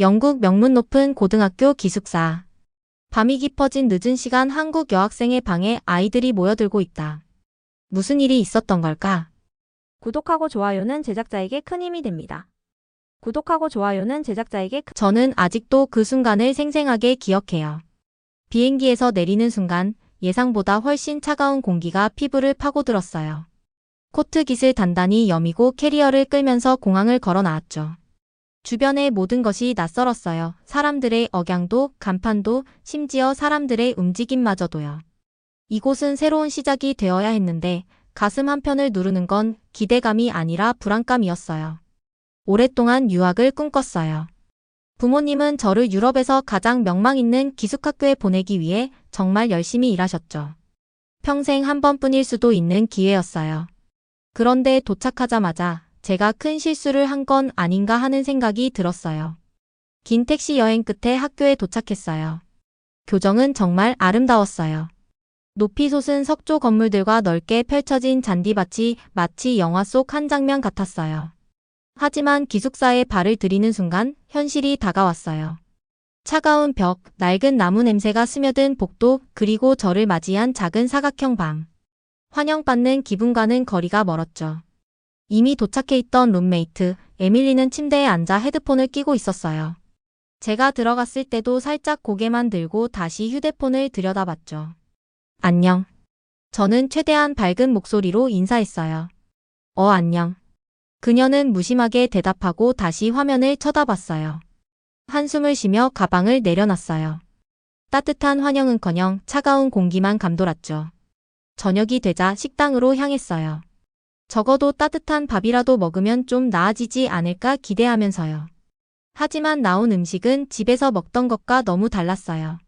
영국 명문 높은 고등학교 기숙사. 밤이 깊어진 늦은 시간 한국 여학생의 방에 아이들이 모여들고 있다. 무슨 일이 있었던 걸까? 구독하고 좋아요는 제작자에게 큰 힘이 됩니다. 구독하고 좋아요는 제작자에게 큰 저는 아직도 그 순간을 생생하게 기억해요. 비행기에서 내리는 순간 예상보다 훨씬 차가운 공기가 피부를 파고들었어요. 코트 깃을 단단히 여미고 캐리어를 끌면서 공항을 걸어 나왔죠. 주변의 모든 것이 낯설었어요. 사람들의 억양도, 간판도, 심지어 사람들의 움직임마저도요. 이곳은 새로운 시작이 되어야 했는데 가슴 한편을 누르는 건 기대감이 아니라 불안감이었어요. 오랫동안 유학을 꿈꿨어요. 부모님은 저를 유럽에서 가장 명망 있는 기숙학교에 보내기 위해 정말 열심히 일하셨죠. 평생 한 번뿐일 수도 있는 기회였어요. 그런데 도착하자마자 제가 큰 실수를 한 건 아닌가 하는 생각이 들었어요. 긴 택시 여행 끝에 학교에 도착했어요. 교정은 정말 아름다웠어요. 높이 솟은 석조 건물들과 넓게 펼쳐진 잔디밭이 마치 영화 속 한 장면 같았어요. 하지만 기숙사에 발을 들이는 순간 현실이 다가왔어요. 차가운 벽, 낡은 나무 냄새가 스며든 복도, 그리고 저를 맞이한 작은 사각형 방. 환영받는 기분과는 거리가 멀었죠. 이미 도착해 있던 룸메이트, 에밀리는 침대에 앉아 헤드폰을 끼고 있었어요. 제가 들어갔을 때도 살짝 고개만 들고 다시 휴대폰을 들여다봤죠. 안녕. 저는 최대한 밝은 목소리로 인사했어요. 어, 안녕. 그녀는 무심하게 대답하고 다시 화면을 쳐다봤어요. 한숨을 쉬며 가방을 내려놨어요. 따뜻한 환영은커녕 차가운 공기만 감돌았죠. 저녁이 되자 식당으로 향했어요. 적어도 따뜻한 밥이라도 먹으면 좀 나아지지 않을까 기대하면서요. 하지만 나온 음식은 집에서 먹던 것과 너무 달랐어요.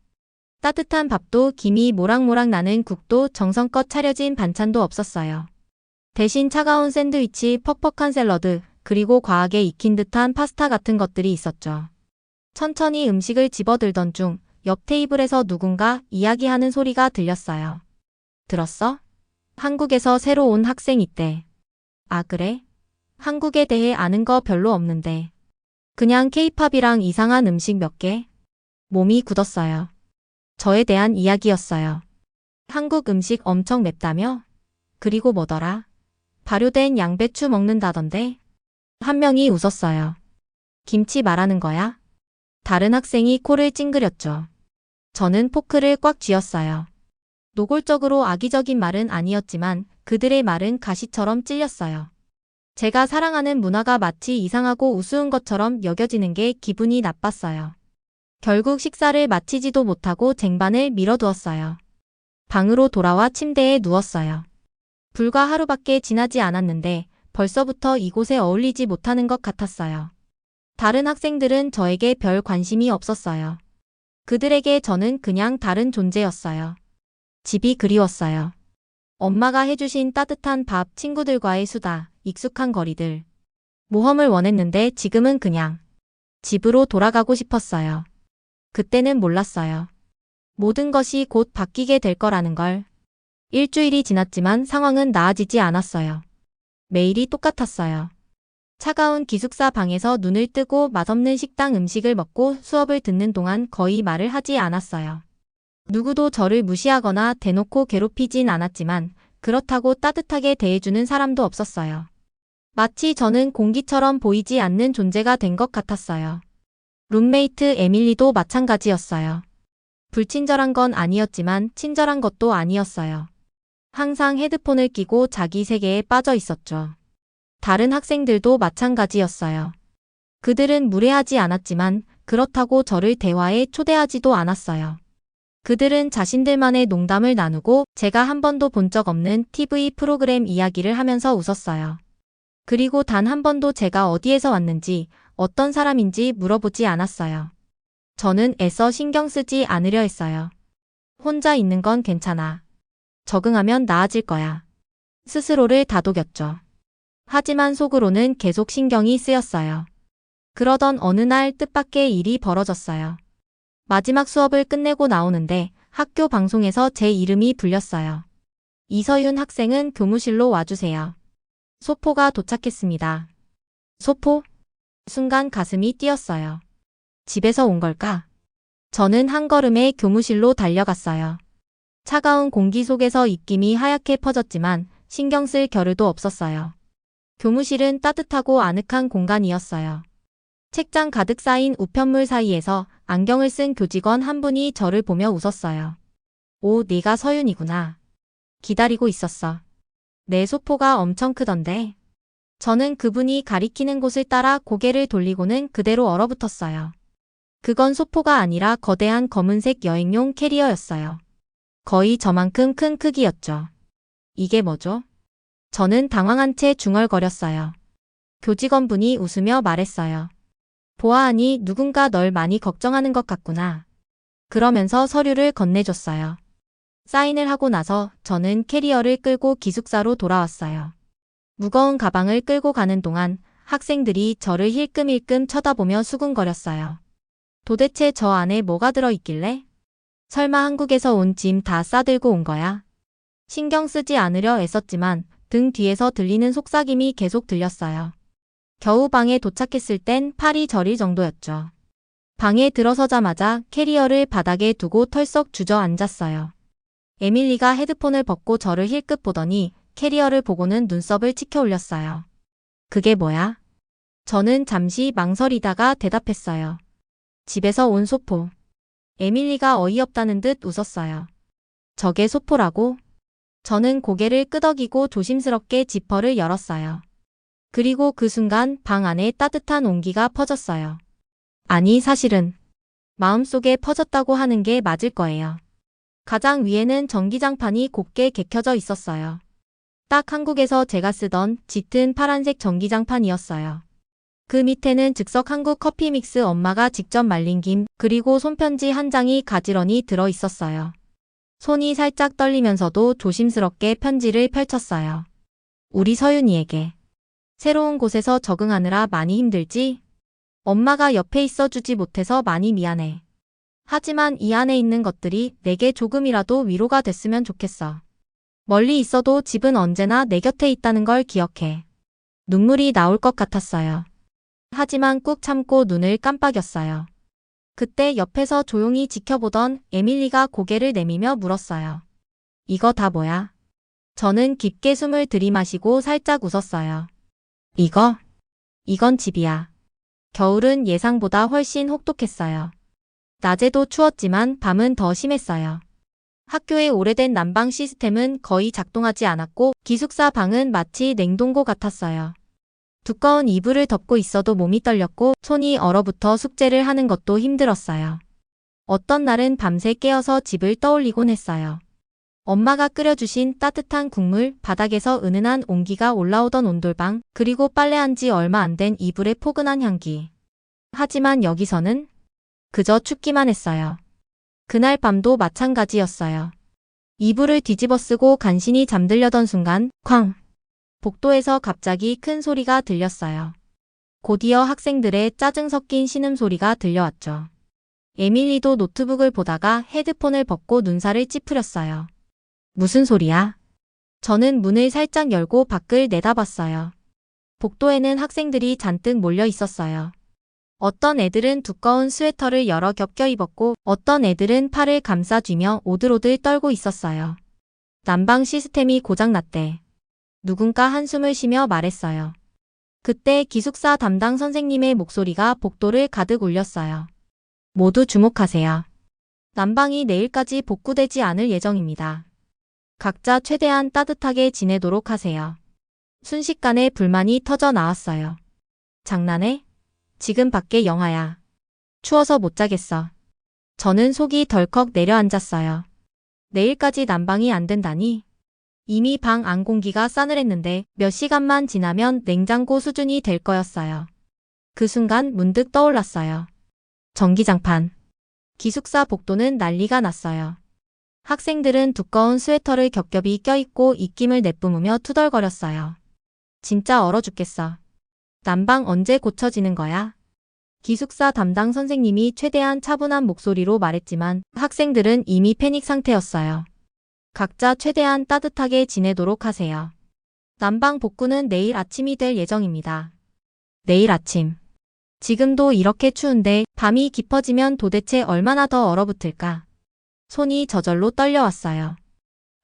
따뜻한 밥도 김이 모락모락 나는 국도 정성껏 차려진 반찬도 없었어요. 대신 차가운 샌드위치, 퍽퍽한 샐러드, 그리고 과하게 익힌 듯한 파스타 같은 것들이 있었죠. 천천히 음식을 집어들던 중 옆 테이블에서 누군가 이야기하는 소리가 들렸어요. 들었어? 한국에서 새로 온 학생 있대. 아, 그래? 한국에 대해 아는 거 별로 없는데. 그냥 케이팝이랑 이상한 음식 몇 개? 몸이 굳었어요. 저에 대한 이야기였어요. 한국 음식 엄청 맵다며? 그리고 뭐더라? 발효된 양배추 먹는다던데? 한 명이 웃었어요. 김치 말하는 거야? 다른 학생이 코를 찡그렸죠. 저는 포크를 꽉 쥐었어요. 노골적으로 악의적인 말은 아니었지만 그들의 말은 가시처럼 찔렸어요. 제가 사랑하는 문화가 마치 이상하고 우스운 것처럼 여겨지는 게 기분이 나빴어요. 결국 식사를 마치지도 못하고 쟁반을 밀어두었어요. 방으로 돌아와 침대에 누웠어요. 불과 하루밖에 지나지 않았는데 벌써부터 이곳에 어울리지 못하는 것 같았어요. 다른 학생들은 저에게 별 관심이 없었어요. 그들에게 저는 그냥 다른 존재였어요. 집이 그리웠어요. 엄마가 해주신 따뜻한 밥, 친구들과의 수다, 익숙한 거리들. 모험을 원했는데 지금은 그냥 집으로 돌아가고 싶었어요. 그때는 몰랐어요. 모든 것이 곧 바뀌게 될 거라는 걸. 일주일이 지났지만 상황은 나아지지 않았어요. 매일이 똑같았어요. 차가운 기숙사 방에서 눈을 뜨고 맛없는 식당 음식을 먹고 수업을 듣는 동안 거의 말을 하지 않았어요. 누구도 저를 무시하거나 대놓고 괴롭히진 않았지만 그렇다고 따뜻하게 대해주는 사람도 없었어요. 마치 저는 공기처럼 보이지 않는 존재가 된 것 같았어요. 룸메이트 에밀리도 마찬가지였어요. 불친절한 건 아니었지만 친절한 것도 아니었어요. 항상 헤드폰을 끼고 자기 세계에 빠져 있었죠. 다른 학생들도 마찬가지였어요. 그들은 무례하지 않았지만 그렇다고 저를 대화에 초대하지도 않았어요. 그들은 자신들만의 농담을 나누고 제가 한 번도 본 적 없는 TV 프로그램 이야기를 하면서 웃었어요. 그리고 단 한 번도 제가 어디에서 왔는지 어떤 사람인지 물어보지 않았어요. 저는 애써 신경 쓰지 않으려 했어요. 혼자 있는 건 괜찮아. 적응하면 나아질 거야. 스스로를 다독였죠. 하지만 속으로는 계속 신경이 쓰였어요. 그러던 어느 날 뜻밖의 일이 벌어졌어요. 마지막 수업을 끝내고 나오는데 학교 방송에서 제 이름이 불렸어요. 이서윤 학생은 교무실로 와주세요. 소포가 도착했습니다. 소포? 순간 가슴이 뛰었어요. 집에서 온 걸까? 저는 한 걸음에 교무실로 달려갔어요. 차가운 공기 속에서 입김이 하얗게 퍼졌지만 신경 쓸 겨를도 없었어요. 교무실은 따뜻하고 아늑한 공간이었어요. 책장 가득 쌓인 우편물 사이에서 안경을 쓴 교직원 한 분이 저를 보며 웃었어요. 오, 네가 서윤이구나. 기다리고 있었어. 내 소포가 엄청 크던데. 저는 그분이 가리키는 곳을 따라 고개를 돌리고는 그대로 얼어붙었어요. 그건 소포가 아니라 거대한 검은색 여행용 캐리어였어요. 거의 저만큼 큰 크기였죠. 이게 뭐죠? 저는 당황한 채 중얼거렸어요. 교직원분이 웃으며 말했어요. 보아하니 누군가 널 많이 걱정하는 것 같구나. 그러면서 서류를 건네줬어요. 사인을 하고 나서 저는 캐리어를 끌고 기숙사로 돌아왔어요. 무거운 가방을 끌고 가는 동안 학생들이 저를 힐끔힐끔 쳐다보며 수군거렸어요. 도대체 저 안에 뭐가 들어있길래? 설마 한국에서 온 짐 다 싸들고 온 거야? 신경 쓰지 않으려 애썼지만 등 뒤에서 들리는 속삭임이 계속 들렸어요. 겨우 방에 도착했을 땐 팔이 저릴 정도였죠. 방에 들어서자마자 캐리어를 바닥에 두고 털썩 주저앉았어요. 에밀리가 헤드폰을 벗고 저를 힐끗 보더니 캐리어를 보고는 눈썹을 치켜 올렸어요. 그게 뭐야? 저는 잠시 망설이다가 대답했어요. 집에서 온 소포. 에밀리가 어이없다는 듯 웃었어요. 저게 소포라고? 저는 고개를 끄덕이고 조심스럽게 지퍼를 열었어요. 그리고 그 순간 방 안에 따뜻한 온기가 퍼졌어요. 아니, 사실은 마음속에 퍼졌다고 하는 게 맞을 거예요. 가장 위에는 전기장판이 곱게 개켜져 있었어요. 딱 한국에서 제가 쓰던 짙은 파란색 전기장판이었어요. 그 밑에는 즉석 한국 커피 믹스 엄마가 직접 말린 김, 그리고 손편지 한 장이 가지런히 들어 있었어요. 손이 살짝 떨리면서도 조심스럽게 편지를 펼쳤어요. 우리 서윤이에게. 새로운 곳에서 적응하느라 많이 힘들지? 엄마가 옆에 있어주지 못해서 많이 미안해. 하지만 이 안에 있는 것들이 내게 조금이라도 위로가 됐으면 좋겠어. 멀리 있어도 집은 언제나 내 곁에 있다는 걸 기억해. 눈물이 나올 것 같았어요. 하지만 꾹 참고 눈을 깜빡였어요. 그때 옆에서 조용히 지켜보던 에밀리가 고개를 내미며 물었어요. 이거 다 뭐야? 저는 깊게 숨을 들이마시고 살짝 웃었어요. 이거? 이건 집이야. 겨울은 예상보다 훨씬 혹독했어요. 낮에도 추웠지만 밤은 더 심했어요. 학교의 오래된 난방 시스템은 거의 작동하지 않았고 기숙사 방은 마치 냉동고 같았어요. 두꺼운 이불을 덮고 있어도 몸이 떨렸고 손이 얼어붙어 숙제를 하는 것도 힘들었어요. 어떤 날은 밤새 깨어서 집을 떠올리곤 했어요. 엄마가 끓여주신 따뜻한 국물, 바닥에서 은은한 온기가 올라오던 온돌방, 그리고 빨래한 지 얼마 안 된 이불의 포근한 향기. 하지만 여기서는 그저 춥기만 했어요. 그날 밤도 마찬가지였어요. 이불을 뒤집어 쓰고 간신히 잠들려던 순간, 쾅! 복도에서 갑자기 큰 소리가 들렸어요. 곧이어 학생들의 짜증 섞인 신음소리가 들려왔죠. 에밀리도 노트북을 보다가 헤드폰을 벗고 눈살을 찌푸렸어요. 무슨 소리야? 저는 문을 살짝 열고 밖을 내다봤어요. 복도에는 학생들이 잔뜩 몰려 있었어요. 어떤 애들은 두꺼운 스웨터를 여러 겹 껴 입었고 어떤 애들은 팔을 감싸쥐며 오들오들 떨고 있었어요. 난방 시스템이 고장났대. 누군가 한숨을 쉬며 말했어요. 그때 기숙사 담당 선생님의 목소리가 복도를 가득 울렸어요. 모두 주목하세요. 난방이 내일까지 복구되지 않을 예정입니다. 각자 최대한 따뜻하게 지내도록 하세요. 순식간에 불만이 터져 나왔어요. 장난해? 지금 밖에 영하야. 추워서 못 자겠어. 저는 속이 덜컥 내려앉았어요. 내일까지 난방이 안 된다니? 이미 방 안 공기가 싸늘했는데 몇 시간만 지나면 냉장고 수준이 될 거였어요. 그 순간 문득 떠올랐어요. 전기장판. 기숙사 복도는 난리가 났어요. 학생들은 두꺼운 스웨터를 겹겹이 껴입고 입김을 내뿜으며 투덜거렸어요. 진짜 얼어 죽겠어. 난방 언제 고쳐지는 거야? 기숙사 담당 선생님이 최대한 차분한 목소리로 말했지만 학생들은 이미 패닉 상태였어요. 각자 최대한 따뜻하게 지내도록 하세요. 난방 복구는 내일 아침이 될 예정입니다. 내일 아침. 지금도 이렇게 추운데 밤이 깊어지면 도대체 얼마나 더 얼어붙을까? 손이 저절로 떨려왔어요.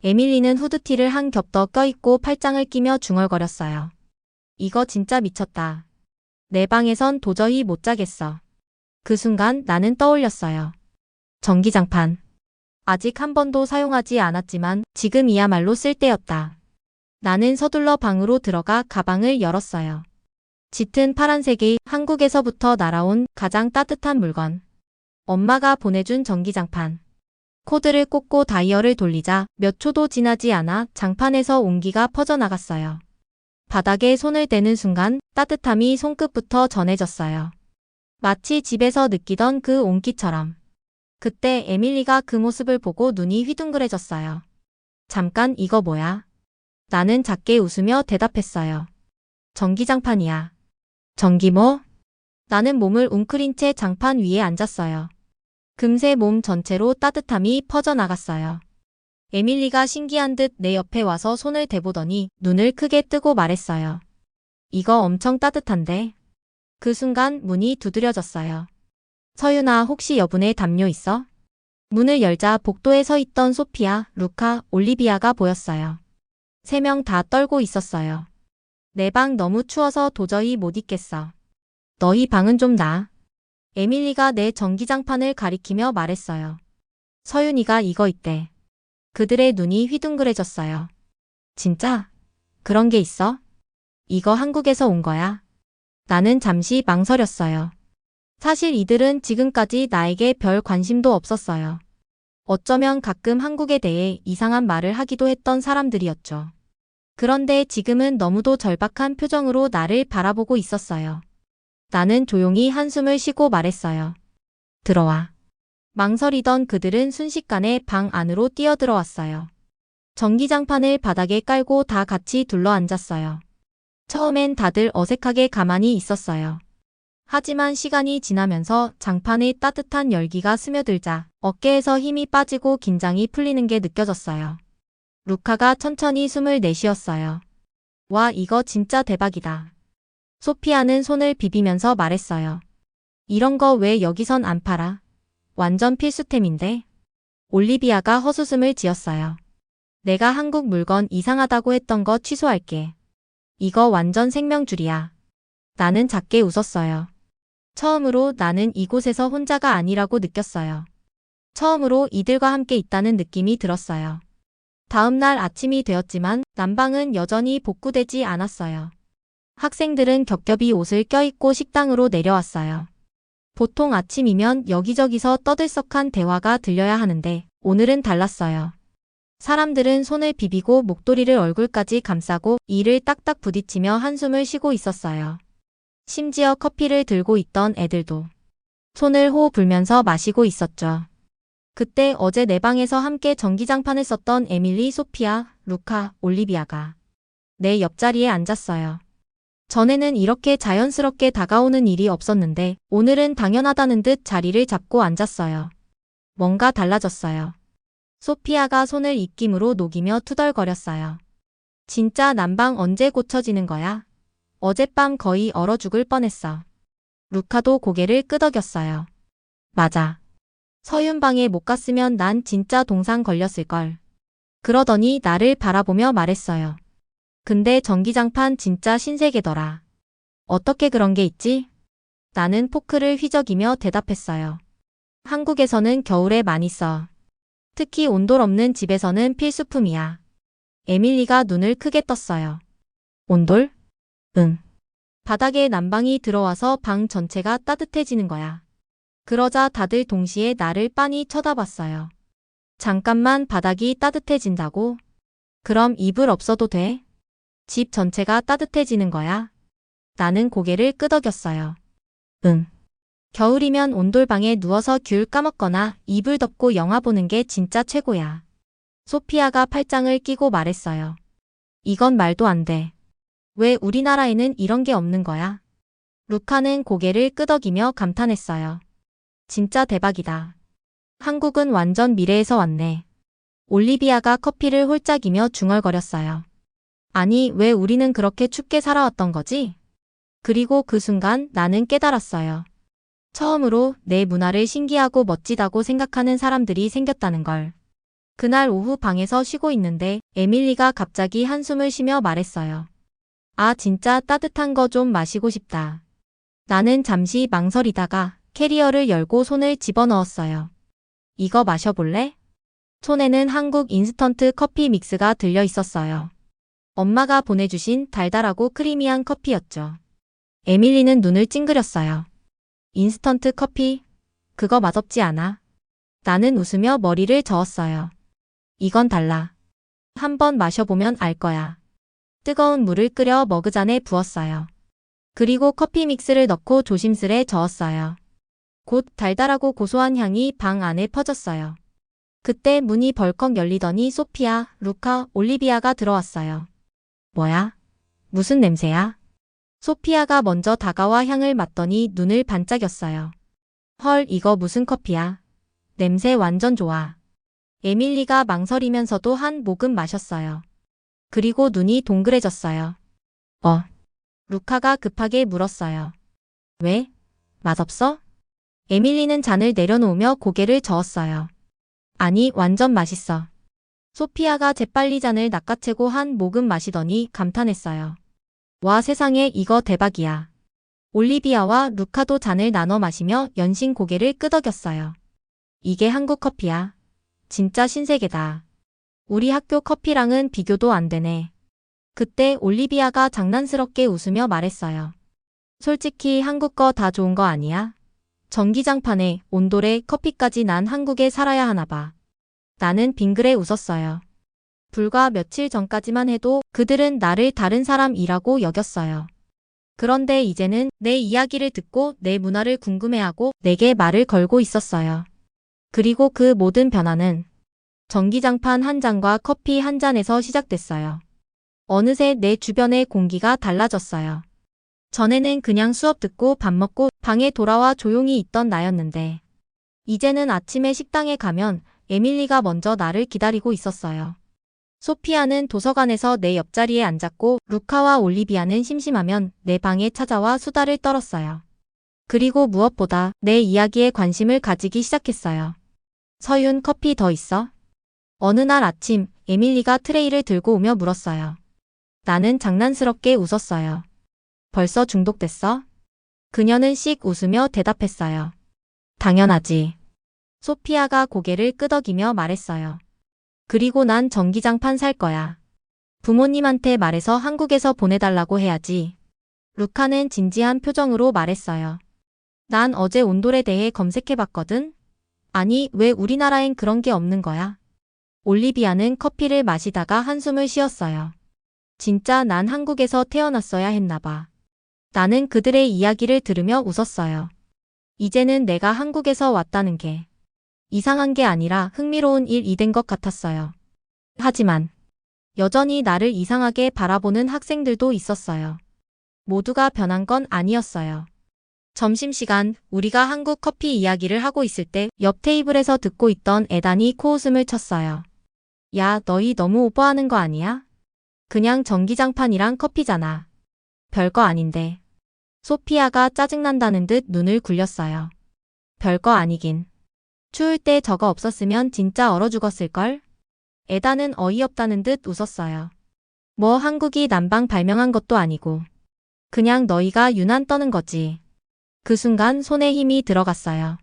에밀리는 후드티를 한 겹 더 껴입고 팔짱을 끼며 중얼거렸어요. 이거 진짜 미쳤다. 내 방에선 도저히 못 자겠어. 그 순간 나는 떠올렸어요. 전기장판. 아직 한 번도 사용하지 않았지만 지금이야말로 쓸 때였다. 나는 서둘러 방으로 들어가 가방을 열었어요. 짙은 파란색의 한국에서부터 날아온 가장 따뜻한 물건. 엄마가 보내준 전기장판. 코드를 꽂고 다이얼을 돌리자 몇 초도 지나지 않아 장판에서 온기가 퍼져나갔어요. 바닥에 손을 대는 순간 따뜻함이 손끝부터 전해졌어요. 마치 집에서 느끼던 그 온기처럼. 그때 에밀리가 그 모습을 보고 눈이 휘둥그레졌어요. 잠깐 이거 뭐야? 나는 작게 웃으며 대답했어요. 전기장판이야. 전기 뭐? 나는 몸을 웅크린 채 장판 위에 앉았어요. 금세 몸 전체로 따뜻함이 퍼져나갔어요. 에밀리가 신기한 듯 내 옆에 와서 손을 대보더니 눈을 크게 뜨고 말했어요. 이거 엄청 따뜻한데? 그 순간 문이 두드려졌어요. 서윤아 혹시 여분의 담요 있어? 문을 열자 복도에 서 있던 소피아, 루카, 올리비아가 보였어요. 세 명 다 떨고 있었어요. 내 방 너무 추워서 도저히 못 있겠어. 너희 방은 좀 나. 에밀리가 내 전기장판을 가리키며 말했어요. 서윤이가 이거 있대. 그들의 눈이 휘둥그레졌어요. 진짜? 그런 게 있어? 이거 한국에서 온 거야? 나는 잠시 망설였어요. 사실 이들은 지금까지 나에게 별 관심도 없었어요. 어쩌면 가끔 한국에 대해 이상한 말을 하기도 했던 사람들이었죠. 그런데 지금은 너무도 절박한 표정으로 나를 바라보고 있었어요. 나는 조용히 한숨을 쉬고 말했어요. 들어와. 망설이던 그들은 순식간에 방 안으로 뛰어들어왔어요. 전기장판을 바닥에 깔고 다 같이 둘러 앉았어요. 처음엔 다들 어색하게 가만히 있었어요. 하지만 시간이 지나면서 장판의 따뜻한 열기가 스며들자 어깨에서 힘이 빠지고 긴장이 풀리는 게 느껴졌어요. 루카가 천천히 숨을 내쉬었어요. 와, 이거 진짜 대박이다. 소피아는 손을 비비면서 말했어요. 이런 거 왜 여기선 안 팔아? 완전 필수템인데? 올리비아가 헛웃음을 지었어요. 내가 한국 물건 이상하다고 했던 거 취소할게. 이거 완전 생명줄이야. 나는 작게 웃었어요. 처음으로 나는 이곳에서 혼자가 아니라고 느꼈어요. 처음으로 이들과 함께 있다는 느낌이 들었어요. 다음 날 아침이 되었지만 난방은 여전히 복구되지 않았어요. 학생들은 겹겹이 옷을 껴입고 식당으로 내려왔어요. 보통 아침이면 여기저기서 떠들썩한 대화가 들려야 하는데 오늘은 달랐어요. 사람들은 손을 비비고 목도리를 얼굴까지 감싸고 이를 딱딱 부딪히며 한숨을 쉬고 있었어요. 심지어 커피를 들고 있던 애들도 손을 호호 불면서 마시고 있었죠. 그때 어제 내 방에서 함께 전기장판을 썼던 에밀리, 소피아, 루카, 올리비아가 내 옆자리에 앉았어요. 전에는 이렇게 자연스럽게 다가오는 일이 없었는데 오늘은 당연하다는 듯 자리를 잡고 앉았어요. 뭔가 달라졌어요. 소피아가 손을 입김으로 녹이며 투덜거렸어요. 진짜 난방 언제 고쳐지는 거야? 어젯밤 거의 얼어 죽을 뻔했어. 루카도 고개를 끄덕였어요. 맞아. 서윤방에 못 갔으면 난 진짜 동상 걸렸을걸. 그러더니 나를 바라보며 말했어요. 근데 전기장판 진짜 신세계더라. 어떻게 그런 게 있지? 나는 포크를 휘저기며 대답했어요. 한국에서는 겨울에 많이 써. 특히 온돌 없는 집에서는 필수품이야. 에밀리가 눈을 크게 떴어요. 온돌? 응. 바닥에 난방이 들어와서 방 전체가 따뜻해지는 거야. 그러자 다들 동시에 나를 빤히 쳐다봤어요. 잠깐만 바닥이 따뜻해진다고? 그럼 이불 없어도 돼? 집 전체가 따뜻해지는 거야? 나는 고개를 끄덕였어요. 응. 겨울이면 온돌방에 누워서 귤 까먹거나 이불 덮고 영화 보는 게 진짜 최고야. 소피아가 팔짱을 끼고 말했어요. 이건 말도 안 돼. 왜 우리나라에는 이런 게 없는 거야? 루카는 고개를 끄덕이며 감탄했어요. 진짜 대박이다. 한국은 완전 미래에서 왔네. 올리비아가 커피를 홀짝이며 중얼거렸어요. 아니, 왜 우리는 그렇게 춥게 살아왔던 거지? 그리고 그 순간 나는 깨달았어요. 처음으로 내 문화를 신기하고 멋지다고 생각하는 사람들이 생겼다는 걸. 그날 오후 방에서 쉬고 있는데 에밀리가 갑자기 한숨을 쉬며 말했어요. 아, 진짜 따뜻한 거 좀 마시고 싶다. 나는 잠시 망설이다가 캐리어를 열고 손을 집어넣었어요. 이거 마셔볼래? 손에는 한국 인스턴트 커피 믹스가 들려 있었어요. 엄마가 보내주신 달달하고 크리미한 커피였죠. 에밀리는 눈을 찡그렸어요. 인스턴트 커피? 그거 맛없지 않아? 나는 웃으며 머리를 저었어요. 이건 달라. 한번 마셔보면 알 거야. 뜨거운 물을 끓여 머그잔에 부었어요. 그리고 커피 믹스를 넣고 조심스레 저었어요. 곧 달달하고 고소한 향이 방 안에 퍼졌어요. 그때 문이 벌컥 열리더니 소피아, 루카, 올리비아가 들어왔어요. 뭐야? 무슨 냄새야? 소피아가 먼저 다가와 향을 맡더니 눈을 반짝였어요. 헐, 이거 무슨 커피야? 냄새 완전 좋아. 에밀리가 망설이면서도 한 모금 마셨어요. 그리고 눈이 동그래졌어요. 어. 루카가 급하게 물었어요. 왜? 맛없어? 에밀리는 잔을 내려놓으며 고개를 저었어요. 아니, 완전 맛있어. 소피아가 재빨리 잔을 낚아채고 한 모금 마시더니 감탄했어요. 와 세상에 이거 대박이야. 올리비아와 루카도 잔을 나눠 마시며 연신 고개를 끄덕였어요. 이게 한국 커피야. 진짜 신세계다. 우리 학교 커피랑은 비교도 안 되네. 그때 올리비아가 장난스럽게 웃으며 말했어요. 솔직히 한국 거 다 좋은 거 아니야? 전기장판에 온돌에 커피까지 난 한국에 살아야 하나 봐. 나는 빙그레 웃었어요. 불과 며칠 전까지만 해도 그들은 나를 다른 사람이라고 여겼어요. 그런데 이제는 내 이야기를 듣고 내 문화를 궁금해하고 내게 말을 걸고 있었어요. 그리고 그 모든 변화는 전기장판 한 잔과 커피 한 잔에서 시작됐어요. 어느새 내 주변의 공기가 달라졌어요. 전에는 그냥 수업 듣고 밥 먹고 방에 돌아와 조용히 있던 나였는데, 이제는 아침에 식당에 가면 에밀리가 먼저 나를 기다리고 있었어요. 소피아는 도서관에서 내 옆자리에 앉았고 루카와 올리비아는 심심하면 내 방에 찾아와 수다를 떨었어요. 그리고 무엇보다 내 이야기에 관심을 가지기 시작했어요. 서윤 커피 더 있어? 어느 날 아침 에밀리가 트레이를 들고 오며 물었어요. 나는 장난스럽게 웃었어요. 벌써 중독됐어? 그녀는 씩 웃으며 대답했어요. 당연하지. 소피아가 고개를 끄덕이며 말했어요. 그리고 난 전기장판 살 거야. 부모님한테 말해서 한국에서 보내달라고 해야지. 루카는 진지한 표정으로 말했어요. 난 어제 온돌에 대해 검색해봤거든? 아니, 왜 우리나라엔 그런 게 없는 거야? 올리비아는 커피를 마시다가 한숨을 쉬었어요. 진짜 난 한국에서 태어났어야 했나 봐. 나는 그들의 이야기를 들으며 웃었어요. 이제는 내가 한국에서 왔다는 게 이상한 게 아니라 흥미로운 일이 된 것 같았어요. 하지만 여전히 나를 이상하게 바라보는 학생들도 있었어요. 모두가 변한 건 아니었어요. 점심시간 우리가 한국 커피 이야기를 하고 있을 때 옆 테이블에서 듣고 있던 에단이 코웃음을 쳤어요. 야, 너희 너무 오버하는 거 아니야? 그냥 전기장판이랑 커피잖아. 별거 아닌데. 소피아가 짜증난다는 듯 눈을 굴렸어요. 별거 아니긴. 추울 때 저거 없었으면 진짜 얼어 죽었을걸? 에다는 어이없다는 듯 웃었어요. 뭐 한국이 난방 발명한 것도 아니고. 그냥 너희가 유난 떠는 거지. 그 순간 손에 힘이 들어갔어요.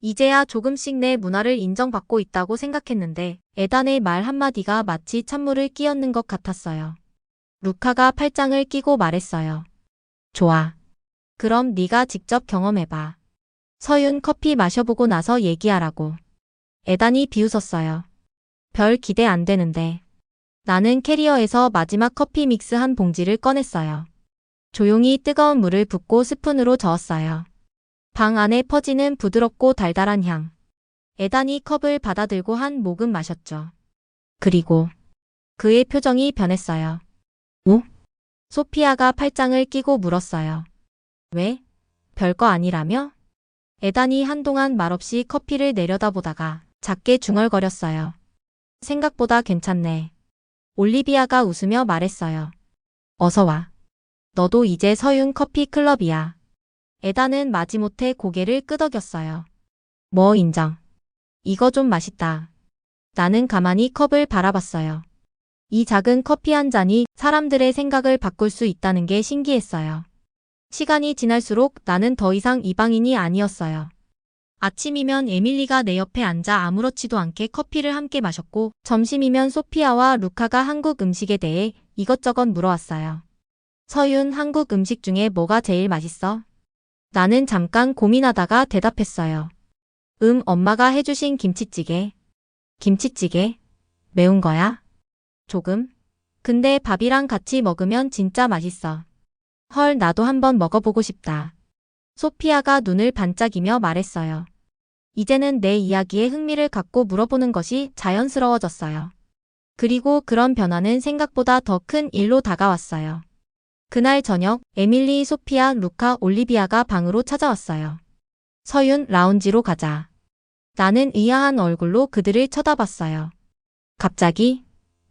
이제야 조금씩 내 문화를 인정받고 있다고 생각했는데 에단의 말 한마디가 마치 찬물을 끼얹는 것 같았어요. 루카가 팔짱을 끼고 말했어요. 좋아. 그럼 네가 직접 경험해봐. 서윤 커피 마셔보고 나서 얘기하라고. 에단이 비웃었어요. 별 기대 안 되는데. 나는 캐리어에서 마지막 커피 믹스 한 봉지를 꺼냈어요. 조용히 뜨거운 물을 붓고 스푼으로 저었어요. 방 안에 퍼지는 부드럽고 달달한 향. 에단이 컵을 받아들고 한 모금 마셨죠. 그리고 그의 표정이 변했어요. 오? 소피아가 팔짱을 끼고 물었어요. 왜? 별거 아니라며? 에단이 한동안 말없이 커피를 내려다보다가 작게 중얼거렸어요. 생각보다 괜찮네. 올리비아가 웃으며 말했어요. 어서 와. 너도 이제 서윤 커피 클럽이야. 에다는 마지못해 고개를 끄덕였어요. 뭐 인정. 이거 좀 맛있다. 나는 가만히 컵을 바라봤어요. 이 작은 커피 한 잔이 사람들의 생각을 바꿀 수 있다는 게 신기했어요. 시간이 지날수록 나는 더 이상 이방인이 아니었어요. 아침이면 에밀리가 내 옆에 앉아 아무렇지도 않게 커피를 함께 마셨고, 점심이면 소피아와 루카가 한국 음식에 대해 이것저것 물어왔어요. 서윤 한국 음식 중에 뭐가 제일 맛있어? 나는 잠깐 고민하다가 대답했어요. 음, 엄마가 해주신 김치찌개. 김치찌개? 매운 거야? 조금? 근데 밥이랑 같이 먹으면 진짜 맛있어. 헐, 나도 한번 먹어보고 싶다. 소피아가 눈을 반짝이며 말했어요. 이제는 내 이야기에 흥미를 갖고 물어보는 것이 자연스러워졌어요. 그리고 그런 변화는 생각보다 더 큰 일로 다가왔어요. 그날 저녁, 에밀리, 소피아, 루카, 올리비아가 방으로 찾아왔어요. 서윤, 라운지로 가자. 나는 의아한 얼굴로 그들을 쳐다봤어요. 갑자기?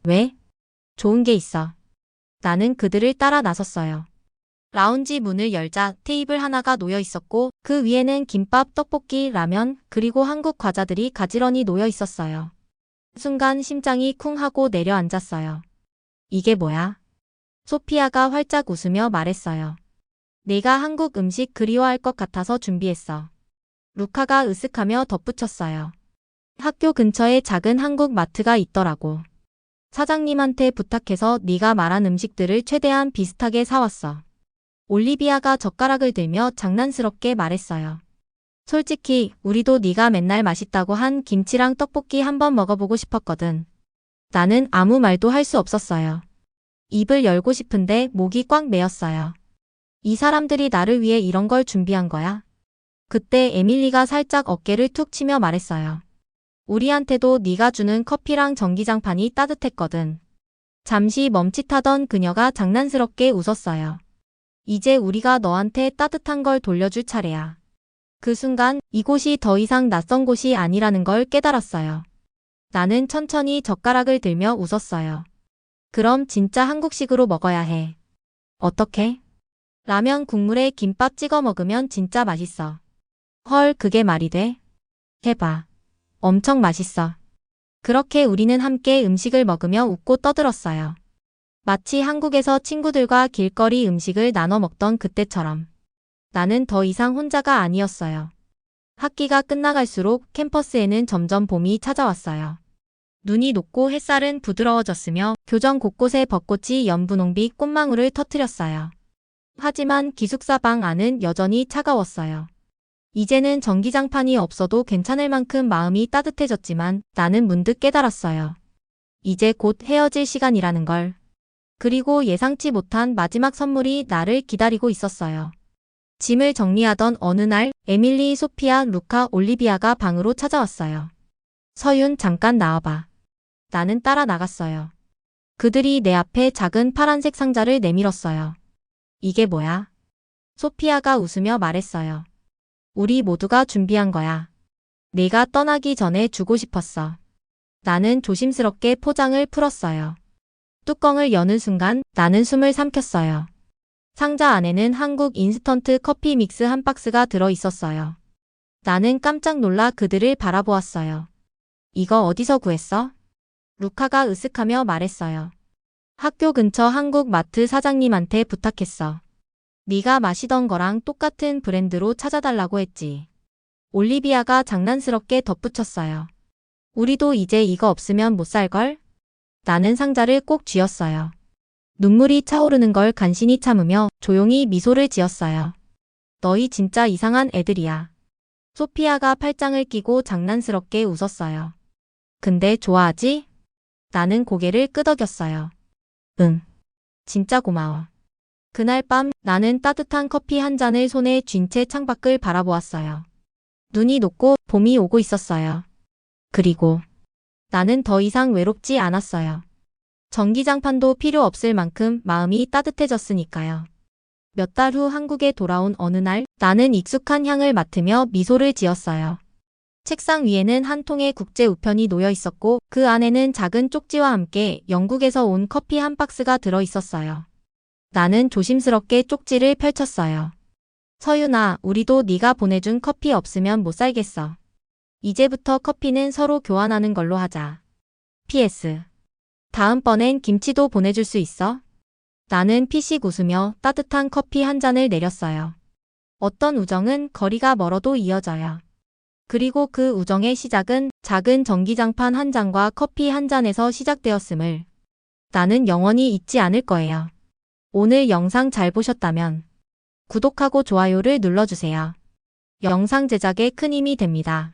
왜? 좋은 게 있어. 나는 그들을 따라 나섰어요. 라운지 문을 열자 테이블 하나가 놓여 있었고 그 위에는 김밥, 떡볶이, 라면, 그리고 한국 과자들이 가지런히 놓여 있었어요. 순간 심장이 쿵 하고 내려앉았어요. 이게 뭐야? 소피아가 활짝 웃으며 말했어요. 내가 한국 음식 그리워할 것 같아서 준비했어. 루카가 으쓱하며 덧붙였어요. 학교 근처에 작은 한국 마트가 있더라고. 사장님한테 부탁해서 네가 말한 음식들을 최대한 비슷하게 사왔어. 올리비아가 젓가락을 들며 장난스럽게 말했어요. 솔직히 우리도 네가 맨날 맛있다고 한 김치랑 떡볶이 한번 먹어보고 싶었거든. 나는 아무 말도 할 수 없었어요. 입을 열고 싶은데 목이 꽉 메었어요. 이 사람들이 나를 위해 이런 걸 준비한 거야? 그때 에밀리가 살짝 어깨를 툭 치며 말했어요. 우리한테도 네가 주는 커피랑 전기장판이 따뜻했거든. 잠시 멈칫하던 그녀가 장난스럽게 웃었어요. 이제 우리가 너한테 따뜻한 걸 돌려줄 차례야. 그 순간 이곳이 더 이상 낯선 곳이 아니라는 걸 깨달았어요. 나는 천천히 젓가락을 들며 웃었어요. 그럼 진짜 한국식으로 먹어야 해. 어떻게? 라면 국물에 김밥 찍어 먹으면 진짜 맛있어. 헐, 그게 말이 돼? 해봐. 엄청 맛있어. 그렇게 우리는 함께 음식을 먹으며 웃고 떠들었어요. 마치 한국에서 친구들과 길거리 음식을 나눠 먹던 그때처럼. 나는 더 이상 혼자가 아니었어요. 학기가 끝나갈수록 캠퍼스에는 점점 봄이 찾아왔어요. 눈이 녹고 햇살은 부드러워졌으며 교정 곳곳에 벚꽃이 연분홍빛 꽃망울을 터뜨렸어요. 하지만 기숙사 방 안은 여전히 차가웠어요. 이제는 전기장판이 없어도 괜찮을 만큼 마음이 따뜻해졌지만 나는 문득 깨달았어요. 이제 곧 헤어질 시간이라는 걸. 그리고 예상치 못한 마지막 선물이 나를 기다리고 있었어요. 짐을 정리하던 어느 날 에밀리, 소피아, 루카, 올리비아가 방으로 찾아왔어요. 서윤 잠깐 나와봐. 나는 따라 나갔어요. 그들이 내 앞에 작은 파란색 상자를 내밀었어요. 이게 뭐야? 소피아가 웃으며 말했어요. 우리 모두가 준비한 거야. 내가 떠나기 전에 주고 싶었어. 나는 조심스럽게 포장을 풀었어요. 뚜껑을 여는 순간 나는 숨을 삼켰어요. 상자 안에는 한국 인스턴트 커피 믹스 한 박스가 들어 있었어요. 나는 깜짝 놀라 그들을 바라보았어요. 이거 어디서 구했어? 루카가 으쓱하며 말했어요. 학교 근처 한국 마트 사장님한테 부탁했어. 네가 마시던 거랑 똑같은 브랜드로 찾아달라고 했지. 올리비아가 장난스럽게 덧붙였어요. 우리도 이제 이거 없으면 못 살걸? 나는 상자를 꼭 쥐었어요. 눈물이 차오르는 걸 간신히 참으며 조용히 미소를 지었어요. 너희 진짜 이상한 애들이야. 소피아가 팔짱을 끼고 장난스럽게 웃었어요. 근데 좋아하지? 나는 고개를 끄덕였어요. 응. 진짜 고마워. 그날 밤 나는 따뜻한 커피 한 잔을 손에 쥔 채 창밖을 바라보았어요. 눈이 녹고 봄이 오고 있었어요. 그리고 나는 더 이상 외롭지 않았어요. 전기장판도 필요 없을 만큼 마음이 따뜻해졌으니까요. 몇 달 후 한국에 돌아온 어느 날 나는 익숙한 향을 맡으며 미소를 지었어요. 책상 위에는 한 통의 국제 우편이 놓여 있었고 그 안에는 작은 쪽지와 함께 영국에서 온 커피 한 박스가 들어 있었어요. 나는 조심스럽게 쪽지를 펼쳤어요. 서윤아, 우리도 네가 보내준 커피 없으면 못 살겠어. 이제부터 커피는 서로 교환하는 걸로 하자. PS. 다음번엔 김치도 보내줄 수 있어? 나는 피식 웃으며 따뜻한 커피 한 잔을 내렸어요. 어떤 우정은 거리가 멀어도 이어져요. 그리고 그 우정의 시작은 작은 전기장판 한 잔과 커피 한 잔에서 시작되었음을 나는 영원히 잊지 않을 거예요. 오늘 영상 잘 보셨다면 구독하고 좋아요를 눌러주세요. 영상 제작에 큰 힘이 됩니다.